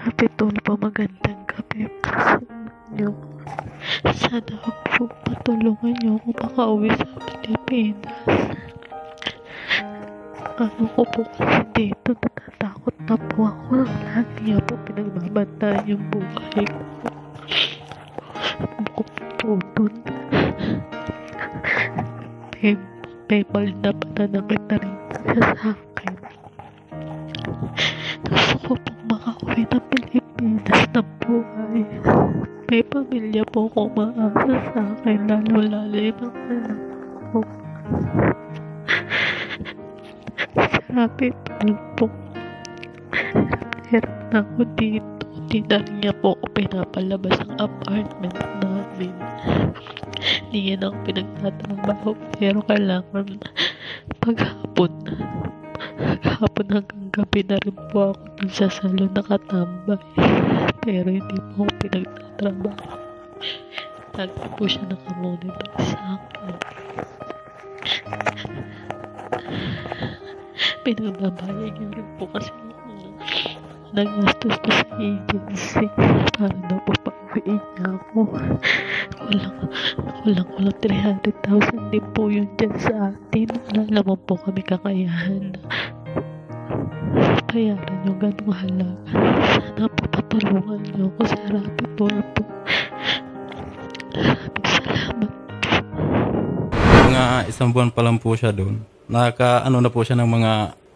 Happy Tool po, magandang gabi po sa inyo. Sana po patulungan niyo ako makauwi sa Pilipinas. Ano ko po kasi dito, natatakot na po ako. Lagi niya po pinagbabantaan yung buhay ko. Ko po dun? May, may na pananakit na rin sa akin. May pamilya po ko maasa sa akin, lalo-lalo mga anak ko. Sabi po, hirap na ako dito. Di niya po ako pinapalabas ang apartment namin. Hindi yan ako pinagtatrabaho, pero kailangan paghapon. Paghapon hanggang gabi na rin po ako dun sa salon nakatambay. Pero hindi po ako pinagtatrabaho. Lagi po siya nakamonitor sa akin. Pinagbabayad niya rin po kasi nagastos ko sa agency para daw po pauwiin niya ako. Kulang, kulang, kulang 300,000 din po yun dyan sa atin. Wala naman po kami kakayahan bayaran yung ganong halaga. Sana po patulungan niyo ako sa Rapid Tool po. Maraming salamat. Mga isang buwan pa lang po siya doon. Naka ano na po siya ng mga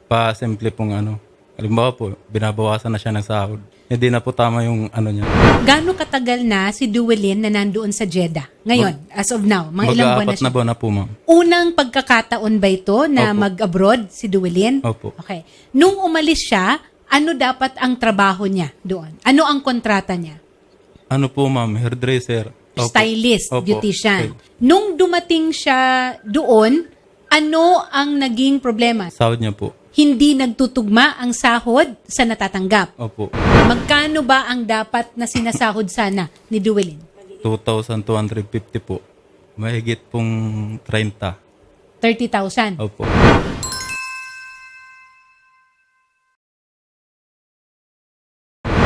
pa-simple pong ano. Halimbawa po, binabawasan na siya ng sahod. Hindi na po tama yung ano niya. Gaano katagal na si Duwelin na nandoon sa Jeddah? Ngayon, as of now, mga ilang buwan na Mag-aapat siya. na buwan na po, ma'am. Unang pagkakataon ba ito na Opo. mag-abroad si Duwelin? Opo. Okay. Nung umalis siya, ano dapat ang trabaho niya doon? Ano ang kontrata niya? Ano po, ma'am? Hairdresser. Opo. Stylist, Opo. beautician. Okay. Nung dumating siya doon, ano ang naging problema? Sahod niya po. Hindi nagtutugma ang sahod sa natatanggap. Opo. Magkano ba ang dapat na sinasahod sana ni Duwelin? 2,250 po. Mahigit pong 30. 30,000. Opo.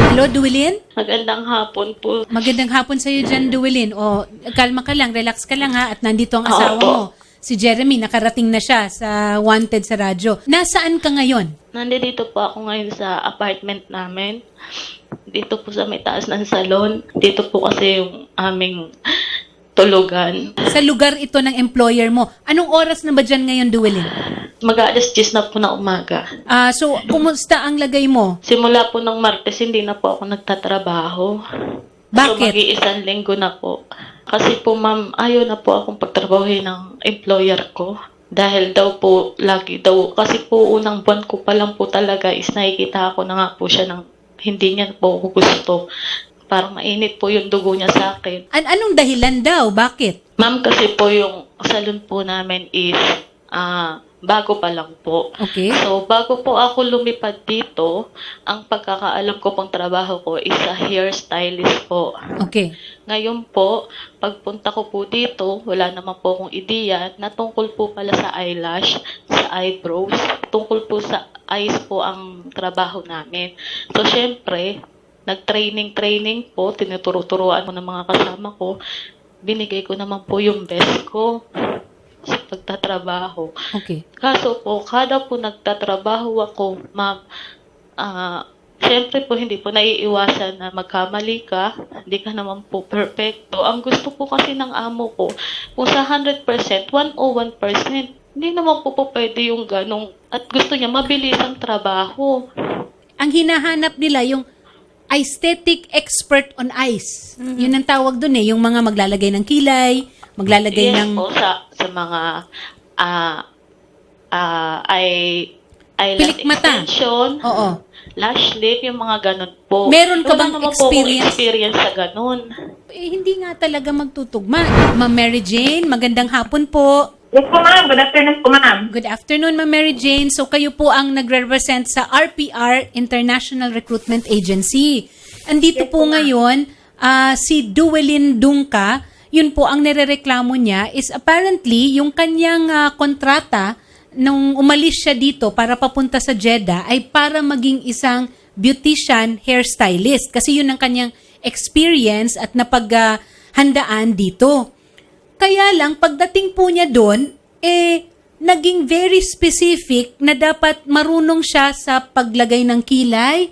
Hello, Duwelin? Magandang hapon po. Magandang hapon sa iyo dyan, Duwelin. O, kalma ka lang, relax ka lang ha. At nandito ang asawa Opo. mo. Si Jeremy, nakarating na siya sa Wanted sa radyo. Nasaan ka ngayon? Nandito po ako ngayon sa apartment namin. Dito po sa may taas ng salon. Dito po kasi yung aming tulugan. Sa lugar ito ng employer mo. Anong oras na ba dyan ngayon, Duwelin? Mag-aalas 10 na po na umaga. Ah, so, kumusta ang lagay mo? Simula po ng Martes, hindi na po ako nagtatrabaho. So, Bakit? mag-iisang linggo na po. Kasi po, ma'am, ayaw na po akong pagtrabahuhin ng employer ko. Dahil daw po, lagi daw, kasi po unang buwan ko pa lang po talaga is nakikita ako na nga po siya ng hindi niya po ako gusto. Parang mainit po yung dugo niya sa akin. An anong dahilan daw? Bakit? Ma'am, kasi po yung salon po namin is ah bago pa lang po. Okay. So, bago po ako lumipad dito, ang pagkakaalam ko pong trabaho ko is a hairstylist po. Okay. Ngayon po, pagpunta ko po dito, wala naman po akong ideya na tungkol po pala sa eyelash, sa eyebrows, tungkol po sa eyes po ang trabaho namin. So, syempre, nag-training-training po, tinuturo-turuan ko ng mga kasama ko, binigay ko naman po yung best ko pagtatrabaho. Okay. Kaso po, kada po nagtatrabaho ako, ma'am, ah, syempre po hindi po naiiwasan na magkamali ka, hindi ka naman po perfecto. Ang gusto po kasi ng amo ko, kung sa 100%, 101%, hindi naman po po pwede yung ganong, at gusto niya mabilis ang trabaho. Ang hinahanap nila yung aesthetic expert on eyes. Yun ang tawag doon eh, yung mga maglalagay ng kilay, maglalagay yes ng po, sa, sa mga, ah, ah, eye, eyelash Pilik mata. extension, Oo. lash lift, yung mga ganun po. Meron ka Wala bang naman po experience? experience sa ganun. Eh, hindi nga talaga magtutugma. Ma'am Mary Jane, magandang hapon po. Yes po ma'am, good afternoon po ma'am. Good afternoon, Ma'am Mary Jane. So kayo po ang nagre-represent sa RPR, International Recruitment Agency. Andito po ngayon ah, si Duwelin Dungka. Yun po ang nirereklamo niya is apparently yung kanyang ah, kontrata nung umalis siya dito para papunta sa Jeddah ay para maging isang beautician hairstylist kasi yun ang kanyang experience at napaghandaan dito. Kaya lang, pagdating po niya doon, eh, naging very specific na dapat marunong siya sa paglagay ng kilay,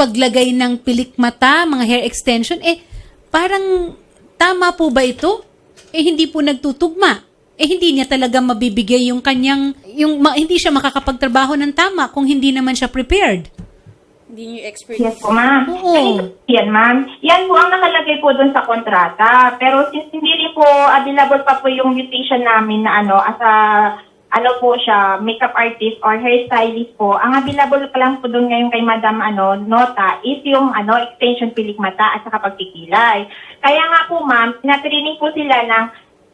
paglagay ng pilik mata, mga hair extension. Eh, parang tama po ba ito? Eh, hindi po nagtutugma. Eh, hindi niya talaga mabibigay yung kanyang, yung, ma- hindi siya makakapagtrabaho ng tama kung hindi naman siya prepared. Hindi niyo expert. Yes po, ma'am. Oo. Yan, ma'am. Yan po ang nakalagay po doon sa kontrata. Pero since hindi rin po available pa po yung beautician namin na ano, as a, ano po siya, makeup artist or hairstylist po, ang available pa lang po doon ngayon kay Madam ano, Nota is yung ano, extension pilik mata at saka pagkikilay. Kaya nga po, ma'am, pinatraining po sila ng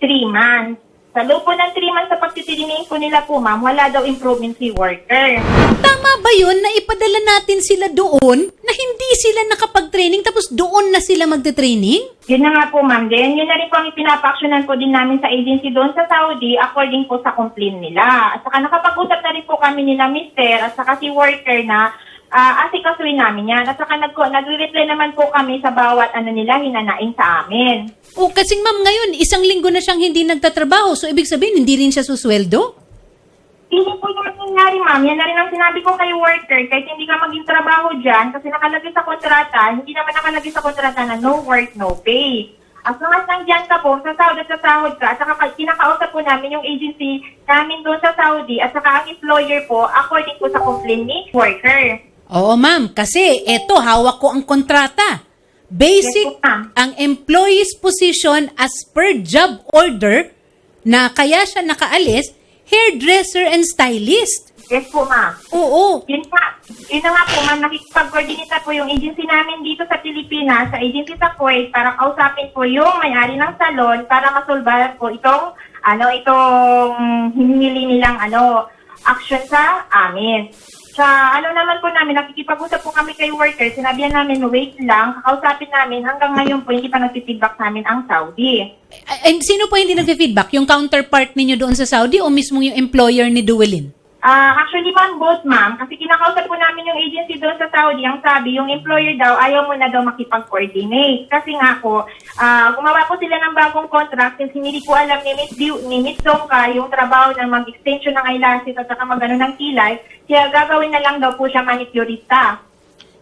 3 months. Sa loob po ng 3 months sa pagtitraining po nila po, ma'am, wala daw improvement si worker. Tama ba yun na ipadala natin sila doon na hindi sila nakapag-training tapos doon na sila magte-training? Yun na nga po, ma'am. Then, yun na rin po ang ipinapa-actionan po din namin sa agency doon sa Saudi according po sa complaint nila. At saka nakapag-usap na rin po kami nila, mister, at saka si worker na uh, asikasuin namin yan. At saka nag- nagre-reply naman po kami sa bawat ano nila hinanain sa amin. O kasing ma'am ngayon, isang linggo na siyang hindi nagtatrabaho. So ibig sabihin, hindi rin siya susweldo? Hindi po yung nangyari, ma'am. Yan na rin ang sinabi ko kay worker. Kahit hindi ka maging trabaho dyan, kasi nakalagay sa kontrata, hindi naman nakalagay sa kontrata na no work, no pay. As long as nandyan ka po, sa Saudi at sa sahod ka, at saka ka- kinakausap po namin yung agency namin doon sa Saudi, at saka ang employer po, according po sa complaint ni worker. Oo ma'am, kasi eto, hawak ko ang kontrata. Basic, Yes ang employee's position as per job order na kaya siya nakaalis, hairdresser and stylist. Yes po, ma'am. Oo. Yun nga, yun nga po, ma'am, nakikipag-coordinate na po yung agency namin dito sa Pilipinas, sa agency sa Kuwait, para kausapin po yung may-ari ng salon para masolbahan po itong, ano, itong hinihili nilang, ano, action sa amin. Sa ano naman po namin, nakikipag-usap po kami kay worker, sinabihan namin, wait lang, kakausapin namin, hanggang ngayon po, hindi pa nagtitibak sa amin ang Saudi. Ay, sino po hindi nagfe-feedback? Yung counterpart ninyo doon sa Saudi o mismo yung employer ni Duwelin? Ah, actually, ma'am, both, ma'am. Kasi kinakausap po namin yung agency doon sa Saudi. Ang sabi, yung employer daw, ayaw mo na daw makipag-coordinate. Kasi nga po, ah, gumawa po sila ng bagong contract since hindi po alam ni Miss, Diu, ni Miss Dongka yung trabaho ng mag-extension ng eyelashes at saka mag-ano ng kilay. Kaya gagawin na lang daw po siya manicurista.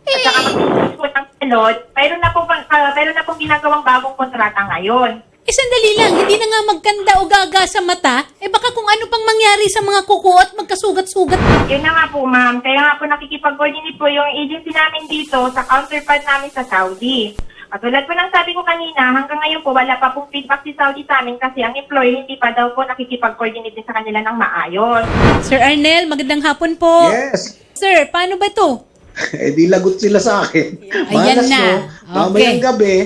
At saka mag po ng salon. Mayroon na po, uh, mayroon na pong ginagawang bagong kontrata ngayon. Eh, sandali lang, hindi na nga magkanda o gaga sa mata, eh baka kung ano pang mangyari sa mga kuko at magkasugat-sugat. Yun na nga po, ma'am. Kaya nga po nakikipag-coordinate po yung agency namin dito sa counterpart namin sa Saudi. At tulad po ng sabi ko kanina, hanggang ngayon po wala pa pong feedback si Saudi sa amin kasi ang employer hindi pa daw po nakikipag-coordinate din sa kanila ng maayos. Sir Arnel, magandang hapon po. Yes. Sir, paano ba to? Eh di lagot sila sa akin. Ayan Malas, na. Okay. Mamayang gabi,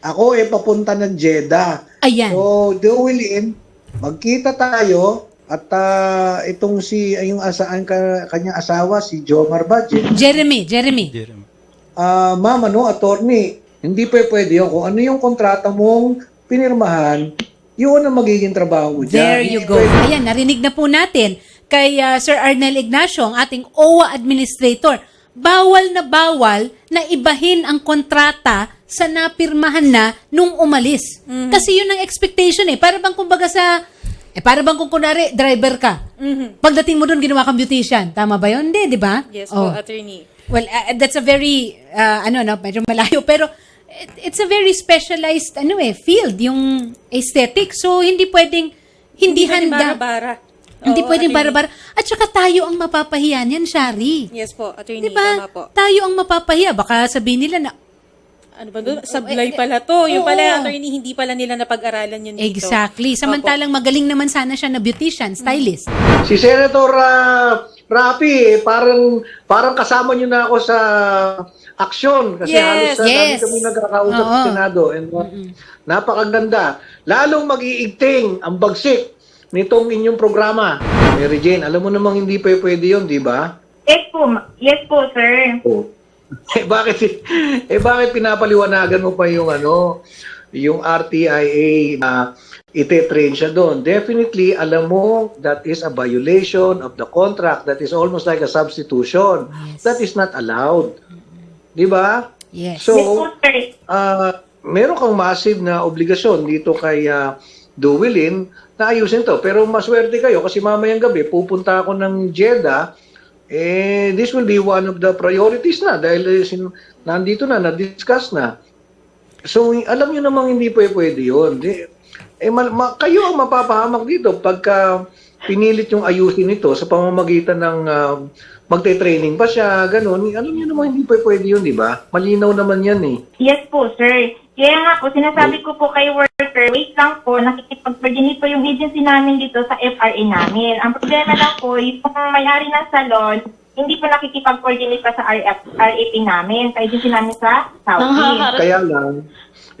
ako eh papunta ng Jeddah. Ayan. So, Dewilin, magkita tayo at ah, itong si yung asaan ka, kanyang asawa si Jomar Budget. Jeremy, Jeremy. Jeremy. Ah, ma'am, ano, attorney, hindi pa pwede yun. Kung ano yung kontrata mong pinirmahan, yun ang magiging trabaho mo dyan. There you go. pwede- Ayan, narinig na po natin kay uh, Sir Arnel Ignacio, ang ating OWA administrator. Bawal na bawal na ibahin ang kontrata sa napirmahan na nung umalis. Kasi yun ang expectation eh. Para bang kumbaga sa... Eh, para bang kung kunwari, driver ka. Pagdating mo doon, ginawa kang beautician. Tama ba yun? Hindi, di ba? Yes Oh. po, attorney. Well, uh, that's a very, uh, ano, no, medyo malayo, pero it- it's a very specialized, ano eh, field, yung aesthetic. So, hindi pwedeng, hindi, pwedeng handa. bara-bara. Hindi Oo, pwedeng attorney. bara-bara. At saka tayo ang mapapahiya niyan, Shari. Yes po, attorney. Di ba? Tama po. Tayo ang mapapahiya. Baka sabihin nila na, Ano ba doon? Sablay pala to. Yung Oo. pala, attorney, hindi pala nila napag-aralan yun dito. exactly. Samantalang magaling naman sana siya na beautician, stylist. Si Senator uh, Rapi, eh, parang parang kasama niyo na ako sa aksyon kasi Yes, halos sa yes. dami kami nagkakausap Oo. sa Senado and uh, napakaganda. Lalong mag-iigting ang bagsik nitong inyong programa. Mary Jane, alam mo namang hindi pa pwede 'yon, di ba? Yes po, ma- yes po, sir. Oh. Eh bakit eh bakit pinapaliwanagan mo pa yung ano, yung RTIA na ite-train siya doon. Definitely, alam mo, that is a violation of the contract. That is almost like a substitution. Yes. That is not allowed. Di ba? Yes. So, Yes po, sir. ah meron kang massive na obligasyon dito kay uh, Duwilin na ayusin to. Pero maswerte kayo kasi mamayang gabi pupunta ako ng Jeddah eh this will be one of the priorities na dahil eh, sin- nandito na, na-discuss na. So, alam niyo namang hindi pwede, pwede yun. Di, eh, ma- ma- kayo ang mapapahamak dito pagka pinilit yung ayusin ito sa pamamagitan ng ah, magte-training pa siya, ganun. Alam niyo namang hindi pwede, pwede yun, di ba? Malinaw naman yan eh. Yes po, sir. Kaya nga po, sinasabi ko po kay worker, wait lang po, po yung agency namin dito sa FRA namin. Ang problema lang po, yung may-ari ng salon, hindi po nakikipag-coordinate pa sa RF, RAP namin, sa agency namin sa Saudi. Kaya lang,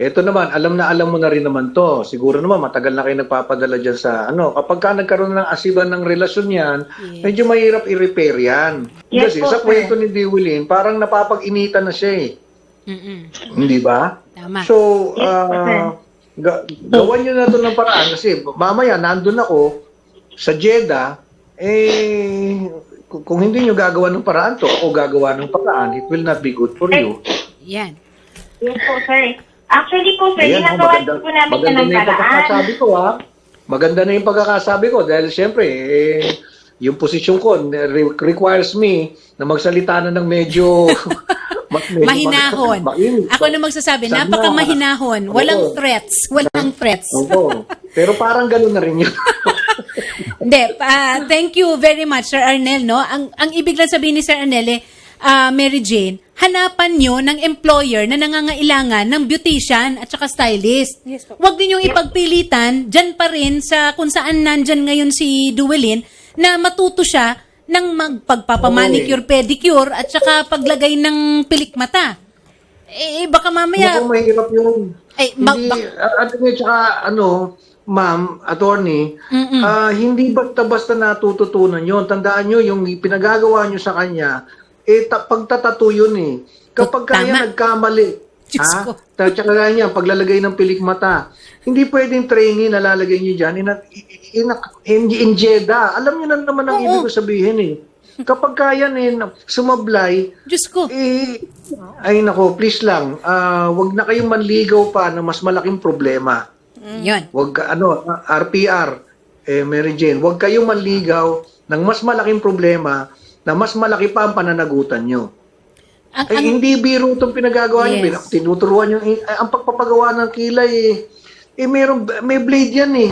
eto naman, alam na alam mo na rin naman to. Siguro naman, matagal na kayo nagpapadala dyan sa, ano, kapag ka nagkaroon ng asiban ng relasyon yan, medyo mahirap i-repair yan. Yes Kasi po, sa kwento ni Dewilin, parang napapag-initan na siya eh. Mm-mm. Hindi ba? Tama. So, Yes, ah. Ga- gawan nyo na to ng paraan kasi mamaya nandun ako sa Jeddah, eh, kung, kung hindi nyo gagawa ng paraan to, ako gagawa ng paraan, it will not be good for you. Yan. Yes po, sir. Actually po, sir, Ayan, oh, ginagawa maganda, po namin maganda siya ng na yung paraan. pagkakasabi ko ha. Maganda na yung pagkakasabi ko dahil siyempre, eh, yung posisyon ko re- requires me na magsalita na ng medyo, ma- medyo Mahinahon. Ako na magsasabi, Sana. napaka mahinahon. Walang Oo. threats. Walang threats. Oo. Pero parang gano'n na rin yun. Hindi, ah, thank you very much, Sir Arnel, no? Ang, ang ibig lang sabihin ni Sir Arnel, eh, ah, Mary Jane, hanapan nyo ng employer na nangangailangan ng beautician at saka stylist. Yes po. Huwag ninyong ipagpilitan, dyan pa rin sa kung saan nandyan ngayon si Duwelin, na matuto siya ng magpagpapamanicure, pedicure, at saka paglagay ng pilik mata. Eh, baka mamaya, Naku, mahirap yun. Eh, ma- hindi, yun, tsaka, ano, ma'am, attorney, Mm-mm. ah, hindi basta-basta natututunan yun. Tandaan nyo, yung pinagagawa nyo sa kanya, eh, ta- pagtatato yun eh. Kapag Tama. kaya nagkamali, Diyos ha? ko. Tsaka kaya niya, paglalagay ng pilik mata, hindi pwedeng trainee na lalagay nyo dyan in, in, in, in Jeddah. Alam nyo na naman ang Oo. ibig ko sabihin eh. Kapag kaya eh, sumablay, Diyos ko, eh, ay nako, please lang, ah, wag na kayong manligaw pa ng mas malaking problema. yun. Wag ka- ano, ah, RPR, eh, Mary Jane, wag kayong manligaw ng mas malaking problema na mas malaki pa ang pananagutan nyo. Ang, Ay, ang, hindi biro itong pinagagawa. Yes. Pin- Tinuturuan yung, eh, ang pagpapagawa ng kilay, eh, eh meron, may blade yan eh.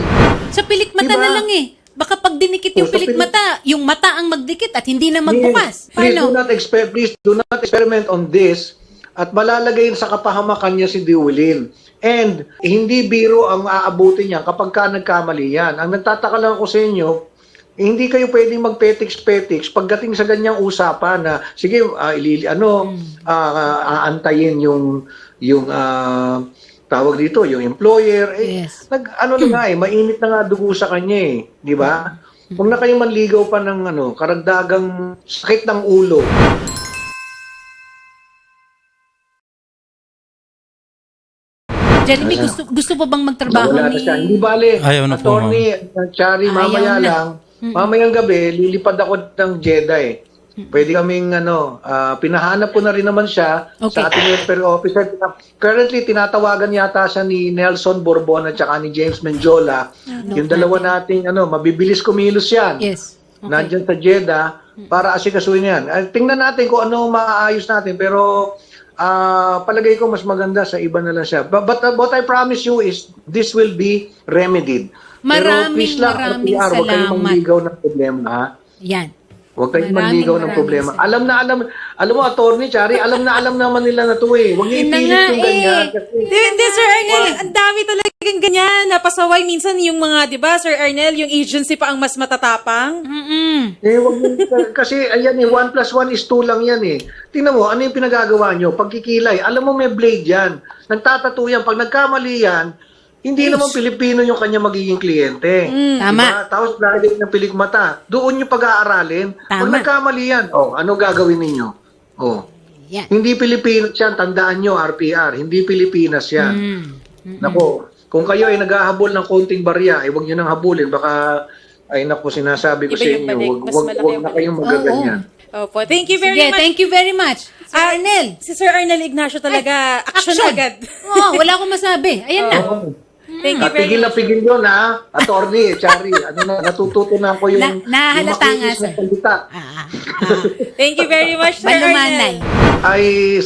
Sa pilik mata Diba? na lang eh. Baka pag dinikit yung Oh, sa pilik yung mata ang magdikit at hindi na magbukas. Please, do not exper- please do not experiment on this at malalagay sa kapahamakan niya si Dewelin. And hindi biro ang aabutin niya kapag ka nagkamali yan. Ang nagtataka lang ako sa inyo, eh, hindi kayo pwedeng magpetiks-petiks pagdating sa ganyang usapan na sige ah, ilili ano ah, aantayin yung yung ah, tawag dito yung employer eh Yes. nag ano na nga eh mainit na nga dugo sa kanya eh di ba Huwag na kayong manligaw pa ng ano karagdagang sakit ng ulo Jeremy, gusto gusto pa bang magtrabaho Wala na ni... siya. Hindi bale. Ayaw na po, Attorney, uh, Chari, Ayaw mamaya na. lang. Mamayang gabi, lilipad ako ng Jeddah eh. Pwede kaming ano, ah, pinahanap ko na rin naman siya Okay. sa ating welfare officer. Currently, tinatawagan yata siya ni Nelson Bourbon at saka ni James Menjola. yung dalawa nating ano, mabibilis kumilos yan. Yes. Okay. Nandyan sa Jeddah para asikasuhin yan. Ah, tingnan natin kung ano maaayos natin. Pero ah, palagay ko mas maganda sa iba na lang siya. But, but uh, what I promise you is this will be remedied. Pero Maraming, please lang, maraming RPR, Huwag kayong salamat. manligaw ng problema. Ha? Yan. Huwag kayong Maraming, manligaw ng problema. salamat. Alam na alam, alam mo, attorney, Chari, alam na alam naman nila na to eh. Huwag niyo ipilit nga yung ganyan. eh. Kasi, Hindi, hindi, Sir Arnel. Ang dami talagang ganyan. Napasaway minsan yung mga, di ba, Sir Arnel, yung agency pa ang mas matatapang. Mm-mm. Eh, wag mo- kasi ayan eh, 1 plus 1 is 2 lang yan eh. Tingnan mo, ano yung pinagagawa nyo? Pagkikilay, alam mo may blade yan. Nagtatato yan. Pag nagkamali yan, hindi naman Pilipino yung kanya magiging kliyente. Tama. Diba? Tapos lalagay ng pilik mata. Doon yung pag-aaralin. Pag Tama. nagkamali yan, oh, ano gagawin ninyo? Oh. Yan. Hindi Pilipinas yan, tandaan nyo, RPR. Hindi Pilipinas yan. Mm. Nako, kung kayo ay naghahabol ng konting barya, eh, huwag nyo nang habulin. Baka, ay naku, sinasabi ko Iba sa inyo, huwag, huwag, huwag na kayong magaganyan. Opo. Thank you very Sige, much. thank you very much. Sir Arnel. Si Sir Arnel Ignacio talaga, action, agad. Oo, wala akong masabi. Ayan na. Oo. Thank you very pigil na much. pigil yun, ha? Attorney, Chari, ano na, natututo na ako yung, Na- nahalata yung nga, makinis na sir. salita. Ah, ah, Thank you very much, Sir Balumanay. Arnel. I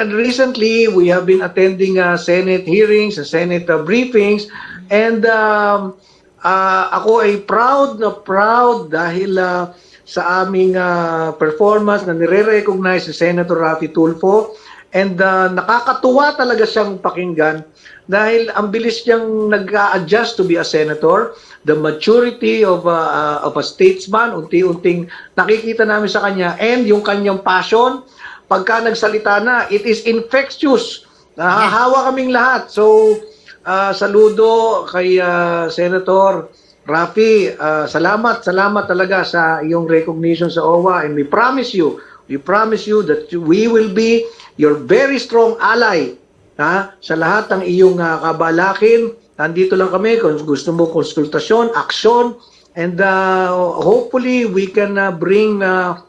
and recently we have been attending uh, Senate hearings and Senate uh, briefings and um, uh, ako ay proud na proud dahil uh, sa aming uh, performance na nire-recognize si Senator Rafi Tulfo and uh, nakakatuwa talaga siyang pakinggan dahil ang bilis niyang nag-adjust to be a senator the maturity of a, uh, of a statesman unti-unting nakikita namin sa kanya and yung kanyang passion pagka nagsalita na, it is infectious. Nahahawa kaming lahat. So, ah, saludo kay ah, Senator Rafi. ah, salamat, salamat talaga sa iyong recognition sa OWA. And we promise you, we promise you that we will be your very strong ally ha, sa lahat ng iyong ah, kabalakin. Nandito lang kami kung gusto mo konsultasyon, aksyon, and ah, hopefully we can ah, bring ah,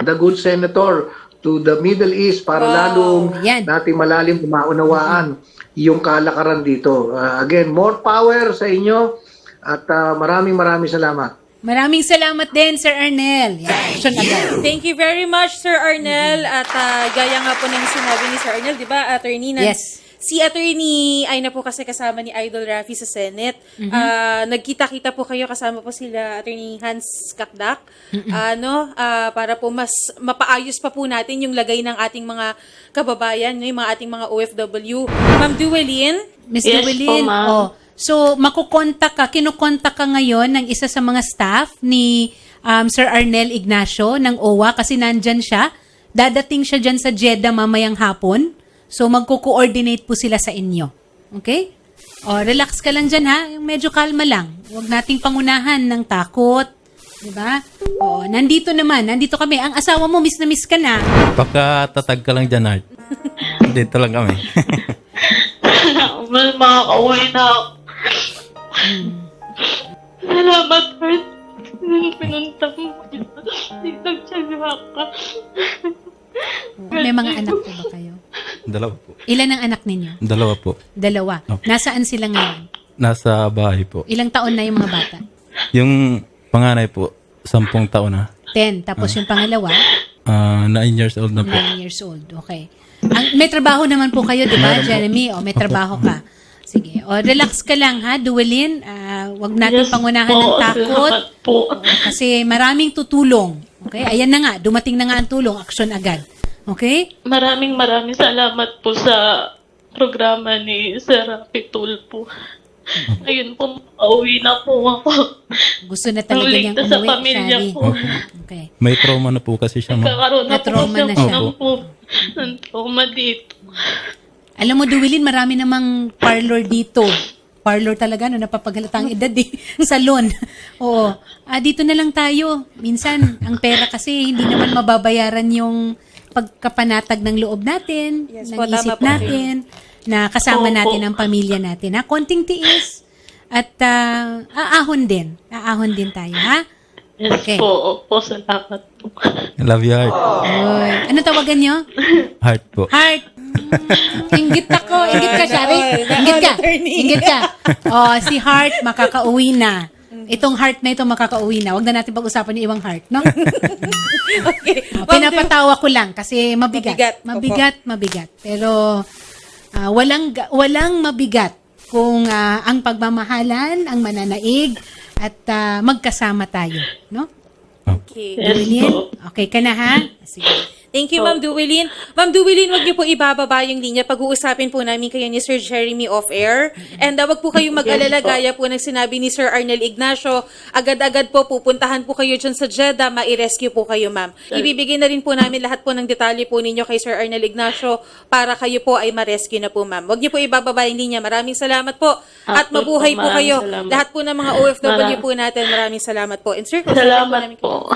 the good senator to the Middle East para lalong Yan. natin malalim maunawaan yung kalakaran dito. Uh, again, more power sa inyo at uh, maraming maraming salamat. Maraming salamat din, Sir Arnel. Yan, action agad. Thank you very much, Sir Arnel. At ah, gaya nga po ng sinabi ni Sir Arnel, di ba, attorney na Yes. Si attorney ay na po kasi kasama ni Idol Rafi sa Senate. Ah, nagkita-kita po kayo kasama po sila attorney Hans Kakdak. Ano, ah, para po mas mapaayos pa po natin yung lagay ng ating mga kababayan, no, yung mga ating mga OFW. Ma'am Duwelin, Miss Yes Llewellyn, po, ma'am. oh, so makukontak ka, kinukontak ka ngayon ng isa sa mga staff ni um, Sir Arnel Ignacio ng OWA kasi nandyan siya. Dadating siya dyan sa Jeddah mamayang hapon. So magko-coordinate po sila sa inyo. Okay? O, relax ka lang dyan ha. Yung medyo kalma lang. Huwag nating pangunahan ng takot. Diba? O, nandito naman. Nandito kami. Ang asawa mo, miss na miss ka na. Pagkatatag ka lang dyan, Art. Dito lang kami. Mas makakauwi na ako. Salamat, Lord. Nung pinunta mo kita, nagtsaga ka. May mga anak po ba kayo? Dalawa po. Ilan ang anak ninyo? Dalawa po. Dalawa. Opo. Nasaan sila ngayon? Nasa bahay po. Ilang taon na yung mga bata? Yung panganay po, sampung taon na. Ten. Tapos yung pangalawa, Ah, nine years old na po. nine years old. Okay. Ang, may trabaho naman po kayo, di ba, Jeremy? O, may trabaho ka. Sige. O, relax ka lang, ha, Duwelin. Ah, wag natin Yes pangunahan po, ng takot. po. Kasi maraming tutulong. Okay? Ayan na nga. Dumating na nga ang tulong. Action agad. Okay? Maraming maraming salamat po sa programa ni Sir Rafi Tulpo. Ayun po, pauwi na po ako. Gusto na talaga niyang ligtas sa umuwi, pamilya Shari. ko. Okay. May trauma na po kasi siya, ma'am. Kakaroon na po kasi na siya. ng, po, ng trauma dito. Alam mo, Duwilin, marami namang parlor dito. Parlor talaga, no, napapaghalata ang edad eh. Salon. Oo. Ah, dito na lang tayo. Minsan, ang pera kasi hindi naman mababayaran yung pagkapanatag ng loob natin, Yes ng po, tama isip po. natin, na kasama Opo. natin ang pamilya natin. Ha? Konting tiis. At ah, aahon din. Aahon din tayo, ha? Yes Okay. po, opo, salamat po. I love you, Art. Oy. Ano tawagan nyo? Heart po. Heart. Inggit ako. Inggit ka, Shari. Nako, Inggit ka. Inggit ka. Oh, si Heart makakauwi na. Itong heart na ito makakauwi na. Huwag na natin pag-usapan yung ibang heart, no? okay. Oh, pinapatawa ko lang kasi mabigat. Mabigat. Mabigat, mabigat. Pero ah, walang walang mabigat kung ah, ang pagmamahalan, ang mananaig at ah, magkasama tayo, no? Okay. Yes okay ka na ha? Sige. Thank you, Ma'am Duwilin. Ma'am Duwilin, wag niyo po ibababa yung linya. Pag-uusapin po namin kayo ni Sir Jeremy off-air. And uh, wag po kayong mag-alala, gaya po ng sinabi ni Sir Arnel Ignacio. Agad-agad po, pupuntahan po kayo dyan sa Jeddah, ma-rescue po kayo, ma'am. Ibibigay na rin po namin lahat po ng detalye po ninyo kay Sir Arnel Ignacio para kayo po ay ma-rescue na po, ma'am. Wag niyo po ibababa yung linya. Maraming salamat po. At mabuhay po, kayo. salamat. Lahat po ng mga OFW po natin, maraming salamat po. And sir, Salamat po.